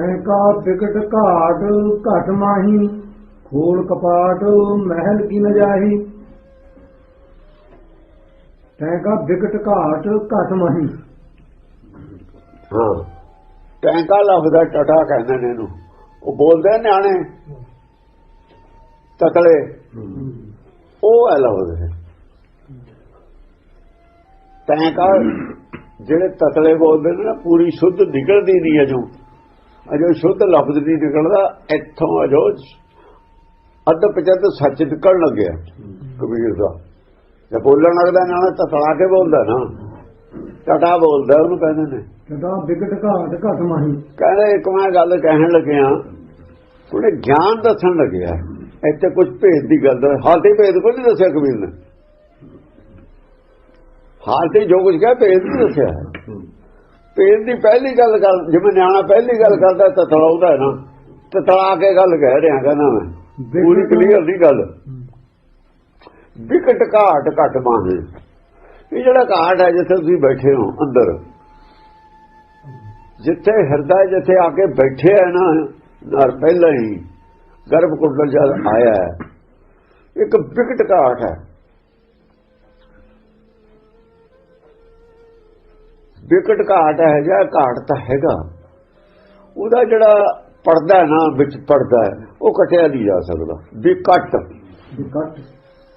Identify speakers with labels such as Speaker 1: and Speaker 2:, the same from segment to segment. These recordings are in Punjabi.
Speaker 1: ਐਕਾ ਵਿਕਟ ਘਾਟ, ਘਟ ਮਾਹੀ, ਖੋਲ ਕਪਾਟ, ਮਹਿਲ ਕੀ ਨ ਜਾਹੀ। ਐਕਾ ਵਿਕਟ ਘਾਟ, ਘਟ ਮਾਹੀ।
Speaker 2: ਹਾਂ। ਟੈਂਕਾ ਲਫ਼ਜ਼ਾ ਟਟਾ ਕਹਿੰਦੇ ਨੇ ਇਹਨੂੰ। ਉਹ ਬੋਲਦੇ ਨਿਆਣੇ। ਤਤਲੇ। ਉਹ ਹੈ ਲਫ਼ਜ਼ ਹੈ ਟੈਂਕਾ ਜਿਹੜੇ ਤਤਲੇ ਬੋਲਦੇ ਨੇ ਨਾ, ਪੂਰੀ ਸ਼ੁੱਧ ਨਿਕਲਦੀ ਨਹੀਂ ਅਜੋ ਅਜੋ ਸ਼ੁੱਧ ਲਫ਼ਜ਼ ਨਹੀਂ ਨਿਕਲਦਾ ਇੱਥੋਂ ਅਜੋ ਅੱਧ ਪਚੱਧ ਸੱਚ ਨਿਕਲਣ ਲੱਗਿਆ ਕਬੀਰ ਦਾ ਜੇ ਬੋਲਣ ਲੱਗਦਾ ਨਾ ਤਤਲਾ ਕੇ ਬੋਲਦਾ ਨਾ। ਟਟਾ ਬੋਲਦਾ ਉਹਨੂੰ ਕਹਿੰਦੇ ਨੇ।
Speaker 1: ਕਦਾ ਵਿਕਟ ਘਾਟ ਘਟ ਮਾਹੀ।
Speaker 2: ਕਹਿੰਦੇ ਇੱਕ ਮੈਂ ਗੱਲ ਕਹਿਣ ਲੱਗਿਆ ਉਹਨੇ ਗਿਆਨ ਦੱਸਣ ਲੱਗਿਆ। ਇੱਥੇ ਕੁਝ ਭੇਦ ਦੀ ਗੱਲ ਦਾ ਹਾਲ ਤੇ ਭੇਦ ਕੋਈ ਨਹੀਂ ਦੱਸਿਆ ਕਬੀਰ ਨੇ। ਹਾਲ ਤੇ ਜੋ ਕੁਝ ਕਿਹਾ ਭੇਦ ਨਹੀਂ ਦੱਸਿਆ। ਭੇਦ ਦੀ ਪਹਿਲੀ ਗੱਲ ਕਰ ਜਿਵੇਂ ਨਿਆਣਾ ਪਹਿਲੀ ਗੱਲ ਕਰਦਾ ਤਾਂ ਤਲਾਉਂਦਾ ਹੈ ਨਾ। ਤੇ ਤਲਾ ਕੇ ਗੱਲ ਕਹਿ ਰਿਹਾ ਕਹਿੰਦਾ ਮੈਂ। ਪੂਰੀ ਕਲੀਅਰ ਨਹੀਂ ਗੱਲ। ਵਿਕਟ ਘਾਟ ਘਟ ਮਾਹੇ। ਇਹ ਜਿਹੜਾ ਘਾਟ ਹੈ ਜਿੱਥੇ ਤੁਸੀਂ ਬੈਠੇ ਹੋ ਅੰਦਰ। ਜਿੱਥੇ ਹਿਰਦਾ ਜਿੱਥੇ ਆ ਕੇ ਬੈਠੇ ਹੈ ਨਾ ਨਰ ਪਹਿਲਾਂ ਹੀ ਗਰਭ ਕੁੰਡਲ ਜਦ ਆਇਆ ਹੈ। ਇੱਕ ਵਿਕਟ ਘਾਟ ਹੈ। ਵਿਕਟ ਘਾਟ ਹੈ ਜਾਂ ਘਾਟ ਤਾਂ ਹੈਗਾ। ਉਹਦਾ ਜਿਹੜਾ ਪਰਦਾ ਨਾ ਵਿੱਚ ਪਰਦਾ ਉਹ ਕਟਿਆ ਨਹੀਂ ਜਾ ਸਕਦਾ। ਵਿਕਟ।
Speaker 1: ਵਿਕਟ।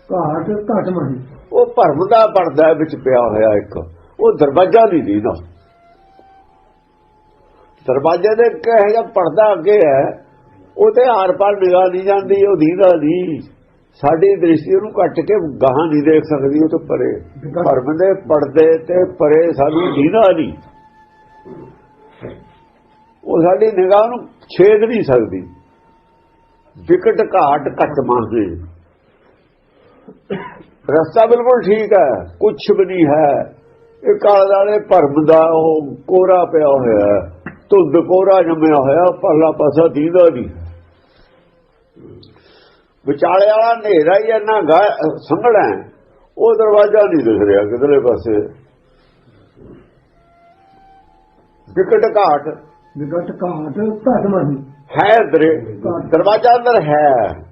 Speaker 1: ਘਾਟ ਘਟ ਮਾਹੀ
Speaker 2: ਉਹ ਭਰਮ ਦਾ ਪਰਦਾ ਵਿੱਚ ਪਿਆ ਹੋਇਆ ਇੱਕ। ਉਹ ਦਰਵਾਜ਼ਾ ਨਹੀਂ ਦੀਦਾ। ਦਰਵਾਜ਼ੇ ਦੇ ਕਹੇ ਜਾਂ ਪਰਦਾ ਅੱਗੇ ਹੈ ਉਹ ਤੇ ਆਰ ਪਾਰ ਨਿਗਾਹ ਨਹੀਂ ਜਾਂਦੀ ਉਹ ਦੀਦਾ ਨਹੀਂ। ਸਾਡੀ ਦ੍ਰਿਸ਼ਟੀ ਉਹਨੂੰ ਕੱਟ ਕੇ ਗਾਹਾਂ ਨਹੀਂ ਦੇਖ ਸਕਦੀ ਉਹ ਤੋਂ ਪਰੇ ਭਰਮ ਦੇ ਪਰਦੇ ਤੇ ਪਰੇ ਸਾਨੂੰ ਦੀਦਾ ਨਹੀਂ। ਉਹ ਸਾਡੀ ਨਿਗਾਹ ਨੂੰ ਛੇਦ ਨਹੀਂ ਸਕਦੀ। ਵਿਕਟ ਘਾਟ ਘਟ ਮੰਗਦੇ ਰਸਤਾ ਬਿਲਕੁਲ ਠੀਕ ਹੈ ਕੁਝ ਵੀ ਨਹੀਂ ਹੈ। ਇਹ ਕਾਲ ਵਾਲੇ ਭਰਮ ਦਾ ਉਹ ਕੋਰਾ ਪਿਆ ਹੋਇਆ ਹੈ ਧੁੰਦ ਕੋਰਾ ਜੰਮਿਆ ਹੋਇਆ ਪਰਲਾ ਪਾਸਾ ਦੀਦਾ ਨਹੀਂ। ਵਿਚਾਲੇ ਵਾਲਾ ਹਨੇਰਾ ਹੀ ਇੰਨਾ ਸੰਘਣਾ ਹੈ। ਉਹ ਦਰਵਾਜ਼ਾ ਨਹੀਂ ਦਿਖ ਰਿਹਾ ਕਿਧਰੇ ਪਾਸੇ। ਵਿਕਟ ਘਾਟ।
Speaker 1: ਵਿਕਟ ਘਾਟ ਘਟ ਮਾਹੀ
Speaker 2: ਹੈ ਦਰੇ ਦਰਵਾਜ਼ਾ ਅੰਦਰ ਹੈ।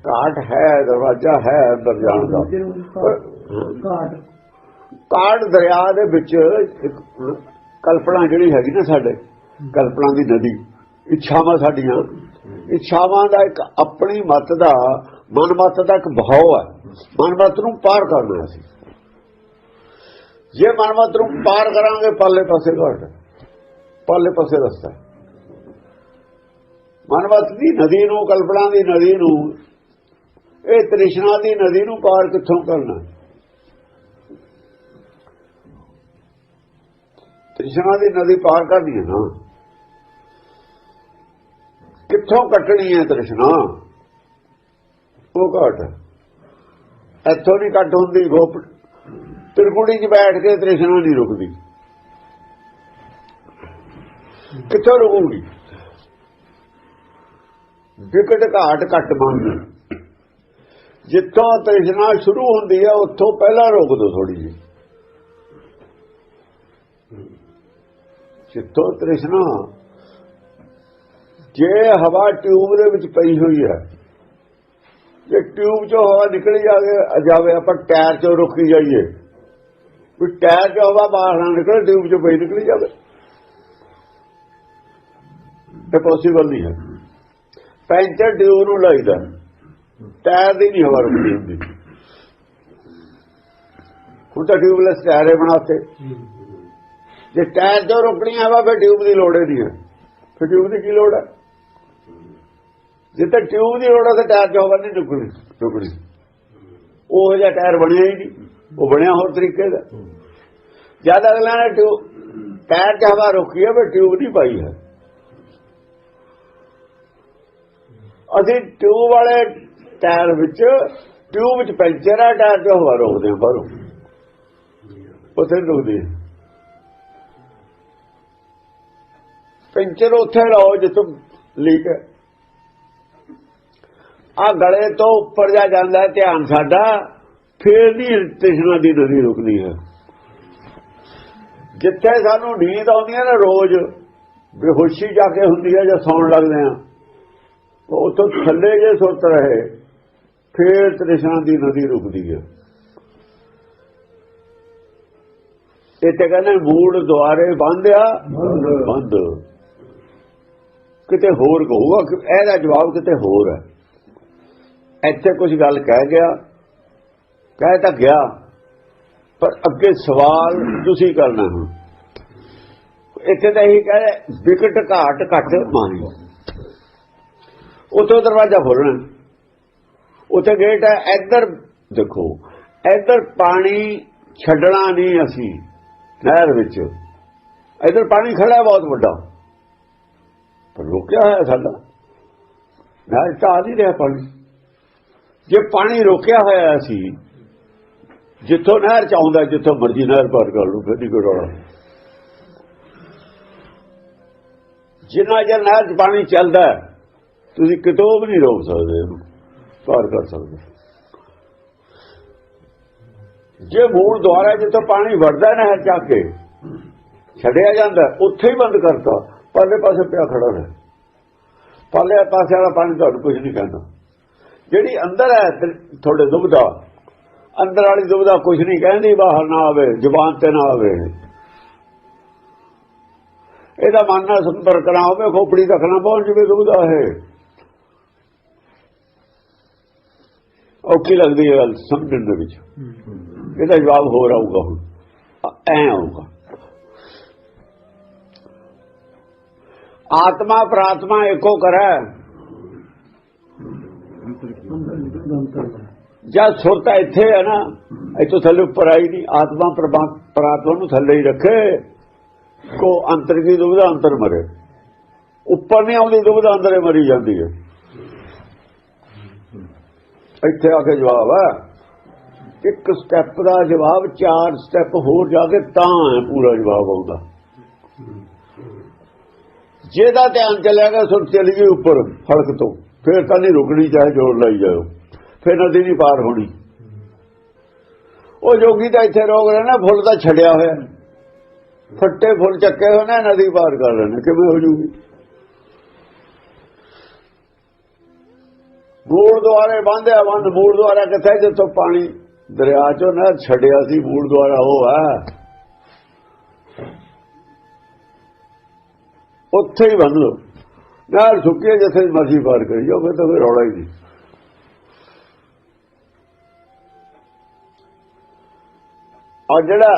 Speaker 2: ਘਾਟ ਹੈ ਦਰਵਾਜ਼ਾ ਹੈ ਅੰਦਰ ਜਾਣ ਦਾ।
Speaker 1: ਘਾਟ
Speaker 2: ਕਾੜ ਦਰਿਆ ਦੇ ਵਿੱਚ ਇੱਕ ਕਲਪਨਾ ਜਿਹੜੀ ਹੈਗੀ ਨਾ ਸਾਡੇ ਕਲਪਨਾ ਦੀ ਨਦੀ ਇੱਛਾਵਾਂ ਸਾਡੀਆਂ। ਇੱਛਾਵਾਂ ਦਾ ਇੱਕ ਆਪਣੀ ਮਤ ਦਾ ਮਨ ਦਾ ਇੱਕ ਭਾਵ ਹੈ। ਮਨ ਨੂੰ ਪਾਰ ਕਰਨਾ ਸੀ ਜੇ ਮਨ ਨੂੰ ਪਾਰ ਕਰਾਂਗੇ ਪਾਲੇ ਪਾਸੇ ਘਾਟ। ਪਾਲੇ ਪਾਸੇ ਰਸਤਾ ਮਨਮਤ ਦੀ ਨਦੀ ਨੂੰ, ਕਲਪਨਾ ਦੀ ਨਦੀ ਨੂੰ, ਇਹ ਤ੍ਰਿਸ਼ਨਾ ਦੀ ਨਦੀ ਨੂੰ ਪਾਰ ਕਿੱਥੋਂ ਕਰਨਾ ਤ੍ਰਿਸ਼ਨਾ ਦੀ ਨਦੀ ਪਾਰ ਕਰਨੀ ਹੈ ਨਾ। ਕਿੱਥੋਂ ਕੱਟਣੀ ਹੈ ਤ੍ਰਿਸ਼ਨਾ? ਉਹ ਘਾਟ। ਇੱਥੋਂ ਨਹੀਂ ਕੱਟ ਹੁੰਦੀ, ਗੋਪ ਤਿਰਕੁੜੀ 'ਚ ਬੈਠ ਕੇ ਤ੍ਰਿਸ਼ਨਾ ਨਹੀਂ ਰੁਕਦੀ। ਕਿੱਥੋਂ ਰੁਕੂਗੀ? ਵਿਕਟ ਘਾਟ ਘੱਟ ਮੰਗ ਜਿੱਥੋਂ ਤ੍ਰਿਸ਼ਨਾ ਸ਼ੁਰੂ ਹੁੰਦੀ ਹੈ ਉੱਥੋਂ ਪਹਿਲਾਂ ਰੋਕ ਦੋ ਥੋੜੀ ਜਿਹੀ। ਜਿੱਥੋਂ ਤ੍ਰਿਸ਼ਨਾ, ਜੇ ਹਵਾ ਟਿਊਬ ਦੇ ਵਿੱਚ ਪਈ ਹੋਈ ਹੈ ਜੇ ਟਿਊਬ ਚੋਂ ਹਵਾ ਨਿਕਲ ਜਾਵੇ ਜਾਵੇ, ਆਪਾਂ ਟਾਇਰ ਚੋਂ ਰੁਕੀ ਜਾਈਏ। ਵੀ ਟਾਇਰ ਚੋਂ ਹਵਾ ਬਾਹਰ ਨਾ ਨਿਕਲੇ, ਟਿਊਬ ਚੋਂ ਪਈ ਨਿਕਲੀ ਜਾਵੇ। ਇਹ ਪੋਸੀਬਲ ਨਹੀਂ ਹੈ। ਪੈਂਚਰ ਟਿਊਬ ਨੂੰ ਲੱਗਦਾ ਟਾਇਰ ਦੀ ਨਹੀਂ ਹਵਾ ਰੁਕਦੀ ਹੁੰਦੀ। ਹੁਣ ਤਾਂ ਟਿਊਬਲੈਸ ਟਾਇਰ ਹੈ ਬਣਾਤੇ ਜੇ ਟਾਇਰ ਤੋਂ ਰੁਕਣੀ ਹਵਾ ਫਿਰ ਟਿਊਬ ਦੀ ਲੋੜ ਨਹੀਂ ਹੈ। ਫਿਰ ਟਿਊਬ ਦੀ ਕੀ ਲੋੜ ਹੈ? ਜੇ ਤਾਂ ਟਿਊਬ ਦੀ ਲੋੜ ਹੈ ਤਾਂ ਟਾਇਰ 'ਚ ਹਵਾ ਨਹੀਂ ਰੁਕਣੀ ਰੁਕਣੀ ਉਹ ਜਿਹਾ ਟਾਇਰ ਬਣਿਆ ਹੀ ਨਹੀਂ ਉਹ ਬਣਿਆ ਹੋਰ ਤਰੀਕੇ ਦਾ। ਜਦ ਅਗਲਾ ਨੇ ਟਿਊਬ ਟਾਇਰ 'ਚ ਹਵਾ ਰੁਕੀ ਹੈ ਫਿਰ ਟਿਊਬ ਨਹੀਂ ਪਾਈ ਹੈ। ਅਸੀਂ ਟਿਊਬ ਵਾਲੇ ਟਾਇਰ ਵਿੱਚ ਟਿਊਬ ਵਿੱਚ ਪੈਂਚਰ ਆ ਟਾਇਰ 'ਚ ਹਵਾ ਰੋਕਦੇ ਹਾਂ ਬਾਹਰੋਂ। ਉੱਥੇ ਰੁਕਦੀ ਪੈਂਚਰ ਉੱਥੇ ਲਾਓ ਜਿੱਥੋਂ ਲੀਕ ਹੈ। ਆ ਗਲੇ ਤੋਂ ਉੱਪਰ ਜਾ ਜਾਂਦਾ ਧਿਆਨ ਸਾਡਾ ਫੇਰ ਨਹੀਂ ਤ੍ਰਿਸ਼ਨਾ ਦੀ ਨਦੀ ਰੁਕਦੀ ਹੈ। ਜਿੱਥੇ ਸਾਨੂੰ ਨੀਂਦ ਆਉਂਦੀ ਹੈ ਨਾ ਰੋਜ਼ ਬੇਹੋਸ਼ੀ ਜਾ ਕੇ ਹੁੰਦੀ ਹੈ ਜਾਂ ਸੌਣ ਲੱਗਦੇ ਆ ਉੱਥੋਂ ਥੱਲੇ ਜੇ ਸੁੱਤ ਰਹੇ ਫੇਰ ਤ੍ਰਿਸ਼ਨਾ ਦੀ ਨਦੀ ਰੁਕਦੀ ਹੈ। ਇੱਥੇ ਕਹਿੰਦੇ ਮੂੜ ਦੁਆਰੇ ਬੰਦਿਆ ਬੰਦ। ਕਿਤੇ ਹੋਰ ਕਹੂਗਾ ਕਿ ਇਹਦਾ ਜਵਾਬ ਕਿਤੇ ਹੋਰ ਹੈ। ਇੱਥੇ ਕੁਝ ਗੱਲ ਕਹਿ ਗਿਆ, ਕਹਿ ਤਾਂ ਗਿਆ, ਪਰ ਅੱਗੇ ਸਵਾਲ ਤੁਸੀਂ ਕਰਨਾ। ਹੁਣ ਇੱਥੇ ਤਾਂ ਇਹੀ ਕਹੇ ਵਿਕਟ ਘਾਟ ਘੱਟ ਮਾਰੀ। ਉਤੋਂ ਦਰਵਾਜ਼ਾ ਖੋਲਣਾ ਉੱਥੇ ਗੇਟ ਹੈ, ਇੱਧਰ ਦੇਖੋ, ਇੱਧਰ ਪਾਣੀ ਛੱਡਣਾ ਨਹੀਂ ਅਸੀਂ, ਨਹਿਰ ਵਿੱਚ। ਇੱਧਰ ਪਾਣੀ ਖੜਾ ਹੈ ਬਹੁਤ ਵੱਡਾ। ਪਰ ਰੁਕਿਆ ਹੋਇਆ ਸਾਡਾ। ਨਹਿਰ ਤਾਂ ਆ ਨਹੀਂ ਰਿਹਾ ਪਾਣੀ। ਜੇ ਪਾਣੀ ਰੋਕਿਆ ਹੋਇਆ ਸੀ, ਜਿੱਥੋਂ ਨਹਿਰ ਚ ਆਉਂਦਾ, ਜਿੱਥੋਂ ਮਰਜ਼ੀ ਨਹਿਰ ਪਾਰ ਕਰ ਲੂ ਫਿਰ ਨਹੀਂ ਕੋਈ ਰੌਲਾ। ਜਿੰਨਾ ਚਿਰ ਨਹਿਰ ਚ ਪਾਣੀ ਚੱਲਦਾ ਤੁਸੀਂ ਕਿਤੋਂ ਵੀ ਨਹੀਂ ਰੋਕ ਸਕਦੇ ਪਾਰ ਕਰ ਸਕਦੇ। ਜੇ ਮੂਲ ਦੁਆਰਾ ਜਿੱਥੋਂ ਪਾਣੀ ਵੜਦਾ ਹੈ ਨਹਿਰ ਜਾ ਕੇ, ਛੱਡਿਆ ਜਾਂਦਾ, ਉੱਥੇ ਹੀ ਬੰਦ ਕਰਤਾ, ਪਰਲੇ ਪਾਸੇ ਪਿਆ ਖੜਾ ਰਹੇ। ਪਰਲੇ ਪਾਸੇ ਵਾਲਾ ਪਾਣੀ ਤੁਹਾਨੂੰ ਕੁਝ ਨਹੀਂ ਕਹਿੰਦਾ। ਜਿਹੜੀ ਅੰਦਰ ਹੈ ਤੁਹਾਡੇ ਦੁਬਦਾ ਅੰਦਰ ਵਾਲੀ ਦੁਬਦਾ ਕੁਝ ਨਹੀਂ ਕਹਿੰਦੀ ਬਾਹਰ ਨਾ ਆਵੇ, ਜ਼ੁਬਾਨ ਤੇ ਨਾ ਆਵੇ। ਇਹਦਾ ਮਨ ਨਾਲ ਸੰਪਰਕ ਨਾ ਹੋਵੇ, ਖੋਪੜੀ ਤੱਕ ਨਾ ਪਹੁੰਚ ਜਵੇ ਦੁਬਦਾ ਹੈ ਔਖੀ ਲੱਗਦੀ ਹੈ ਗੱਲ ਸਮਝਣ ਦੇ ਵਿੱਚ। ਇਹਦਾ ਜਵਾਬ ਹੋਰ ਆਊਗਾ ਹੁਣ। ਐ ਆਊਗਾ। ਆਤਮਾ, ਪ੍ਰਾਤਮਾ ਇੱਕੋ ਕਰੈ ਜਦ ਸੁਰਤਾ ਇੱਥੇ ਹੈ ਨਾ, ਇੱਥੋਂ ਥੱਲੇ ਉੱਪਰ ਆਈ ਨਹੀਂ, ਆਤਮਾ ਪ੍ਰਮਾ- ਪ੍ਰਾਤਮਾ ਨੂੰ ਥੱਲੇ ਹੀ ਰੱਖੇ, ਕੋ ਅੰਤਰ ਕੀ ਦੁਬਦਾ ਅੰਤਰ ਮਰੇ। ਉੱਪਰ ਨਹੀਂ ਆਉਂਦੀ ਦੁਬਦਾ ਅੰਦਰੇ ਮਰੀ ਜਾਂਦੀ ਹੈ। ਇੱਥੇ ਆ ਕੇ ਜਵਾਬ ਹੈ, ਇੱਕ ਸਟੈਪ ਦਾ ਜਵਾਬ, ਚਾਰ ਸਟੈਪ ਹੋਰ ਜਾ ਕੇ ਤਾਂ ਹੈ, ਪੂਰਾ ਜਵਾਬ ਆਉਂਦਾ। ਜਿਹਦਾ ਧਿਆਨ ਚੱਲਿਆਗਾ ਸੁਣ ਚਲੀ ਗਈ ਉੱਪਰ, ਫੜਕ ਤੋਂ। ਫਿਰ ਤਾਂ ਨਹੀਂ ਰੁਕਣੀ ਚਾਹੇ ਜੋਰ ਲਾਈ ਜਾਓ ਫਿਰ ਨਦੀ ਨਹੀਂ ਪਾਰ ਹੋਣੀ। ਉਹ ਜੋਗੀ ਤਾਂ ਇੱਥੇ ਰੋਕ ਰਹੇ ਨਾ ਫੁੱਲ ਤਾਂ ਛੱਡਿਆ ਹੋਇਆ ਫੱਟੇ ਫੁੱਲ ਚੱਕੇ ਹੋਏ ਨੇ, ਨਦੀ ਪਾਰ ਕਰ ਰਹੇ ਨੇ ਕਿਵੇਂ ਹੋ ਜੂਗੀ? ਮੂਲ ਦੁਆਰੇ ਬਾਂਧਿਆ ਬੰਦ ਮੂਲ ਦੁਆਰਾ ਕਿੱਥੇ ਜਿੱਥੋਂ ਪਾਣੀ ਦਰਿਆ ਚੋਂ ਨਾ ਛੱਡਿਆ ਸੀ ਮੂਲ ਦੁਆਰਾ ਉਹ ਹੈ। ਉੱਥੇ ਹੀ ਬੰਦ ਲੋ ਨਾਲ ਸੁੱਕੇ ਜਿੱਥੇ ਮਰਜ਼ੀ ਪਾਰ ਕਰੀ ਜਾਓ, ਫਿਰ ਤਾਂ ਕੋਈ ਰੌਲਾ ਹੀ ਨਹੀਂ। ਔਰ ਜਿਹੜਾ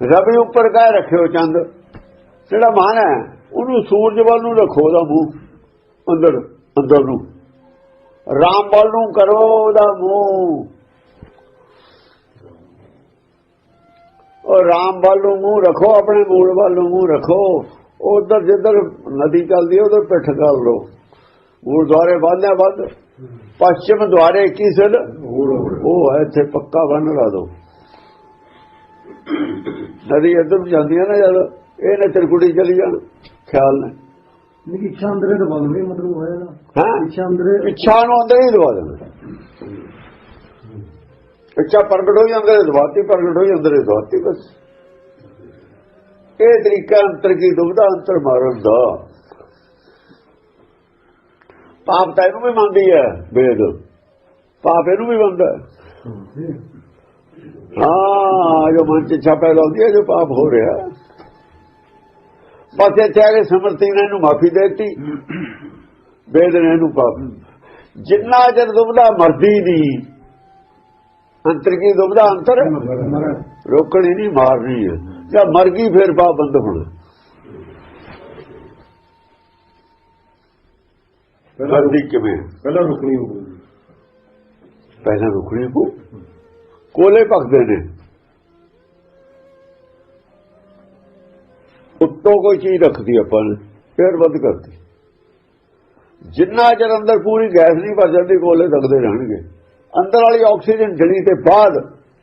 Speaker 2: ਰਵੀ ਉੱਪਰ ਕਾ ਰੱਖਿਓ ਚੰਦ, ਜਿਹੜਾ ਮਾਨ ਹੈ, ਉਹਨੂੰ ਸੂਰਜ ਵੱਲ ਨੂੰ ਰੱਖੋ ਉਹਦਾ ਮੂੰਹ, ਅੰਦਰ ਅੰਦਰ ਨੂੰ। ਰਾਮ ਵੱਲ ਨੂੰ ਕਰੋ ਉਹਦਾ ਮੂੰਹ। ਉਹ ਰਾਮ ਵੱਲ ਨੂੰ ਮੂੰਹ ਰੱਖੋ, ਆਪਣੇ ਮੂਲ ਵੱਲ ਨੂੰ ਮੂੰਹ ਰੱਖੋ। ਉਧਰ ਜਿੱਧਰ ਨਦੀ ਚੱਲਦੀ ਹੈ ਉਧਰ ਪਿੱਠ ਕਰ ਲੋ ਮੂਲ ਦੁਆਰੇ ਬੰਨਿਆ ਬੰਦ। ਪੱਛਮ ਦੁਆਰੇ ਕੀ ਸਿਲ ਉਹ ਹੈ ਇੱਥੇ ਪੱਕਾ ਬੰਨ ਲਾ ਦੋ। ਨਦੀ ਇੱਧਰ ਜਾਂਦੀ ਹੈ ਨਾ ਜਦ ਇਹ ਨੇ ਤਿਰਕੁੜੀ ਚਲੀ ਜਾਣ। ਖਿਆਲ ਨੇ
Speaker 1: ਨਹੀਂ ਇੱਛਾ ਅੰਦਰੇ ਦਬਾ ਦਵੇ ਮਤਲਬ ਹੋਇਆ ਨਾ।
Speaker 2: ਹਾਂ?
Speaker 1: ਇੱਛਾ ਅੰਦਰੇ
Speaker 2: ਇੱਛਾ ਨੂੰ ਅੰਦਰ ਹੀ ਦਵਾ ਦੇਣਾ ਇੱਛਾ ਪ੍ਰਗਟ ਹੋਈ ਅੰਦਰ ਦਵਾਤੀ ਪ੍ਰਗਟ ਹੋਈ ਅੰਦਰ ਦਵਾਤੀ ਬਸ। ਇਹ ਤਰੀਕਾ ਅੰਤਰ ਕੀ ਦੁਬਦਾ ਅੰਤਰ ਮਾਰਨ ਦਾ? ਪਾਪ ਤਾਂ ਇਹਨੂੰ ਵੀ ਮੰਨਦੀ ਹੈ ਵੇਦ। ਪਾਪ ਇਹਨੂੰ ਵੀ ਮੰਨਦਾ ਹੈ। ਜੋ ਮਨ ਚ ਇੱਛਾ ਪੈਦਾ ਹੁੰਦੀ ਹੈ ਜੋ ਪਾਪ ਹੋ ਰਿਹਾ। ਬਸ ਇੱਥੇ ਆ ਕੇ ਸਮਰਤੀ ਨੇ ਇਹਨੂੰ ਮਾਫੀ ਦੇ ਦਿੱਤੀ। ਵੇਦ ਨੇ ਇਹਨੂੰ ਪਾਪ ਜਿੰਨਾ ਚਿਰ ਦੁਬਦਾ ਮਰਦੀ ਨਹੀਂ ਅੰਤਰ ਕੀ ਦੁਬਦਾ ਅੰਤਰ ਰੋਕਣੀ ਨਹੀਂ ਮਾਰਨੀ ਹੈ। ਜਦ ਮਰ ਗਈ ਫਿਰ ਪਾਪ ਬੰਦ ਹੋਣਾ। ਮਰਦੀ ਕਿਵੇਂ?
Speaker 1: ਪਹਿਲਾਂ ਰੁਕਣੀ ਹੋਊਗੀ
Speaker 2: ਪਹਿਲਾਂ ਰੁਕਣੀ ਕੋ ਕੋਲੇ ਭਖਦੇ ਨੇ। ਉੱਤੋਂ ਕੋਈ ਚੀਜ਼ ਰੱਖਦੀ ਆਪਾਂ ਨੇ ਫਿਰ ਵੱਧ ਕਰਦੀ। ਜਿੰਨਾ ਚਿਰ ਅੰਦਰ ਪੂਰੀ ਗੈਸ ਨਹੀਂ ਭਰ ਜਾਂਦੀ ਕੋਲੇ ਤੱਕਦੇ ਰਹਿਣਗੇ। ਅੰਦਰ ਵਾਲੀ ਆਕਸੀਜਨ ਜਣੀ ਤੇ ਬਾਅਦ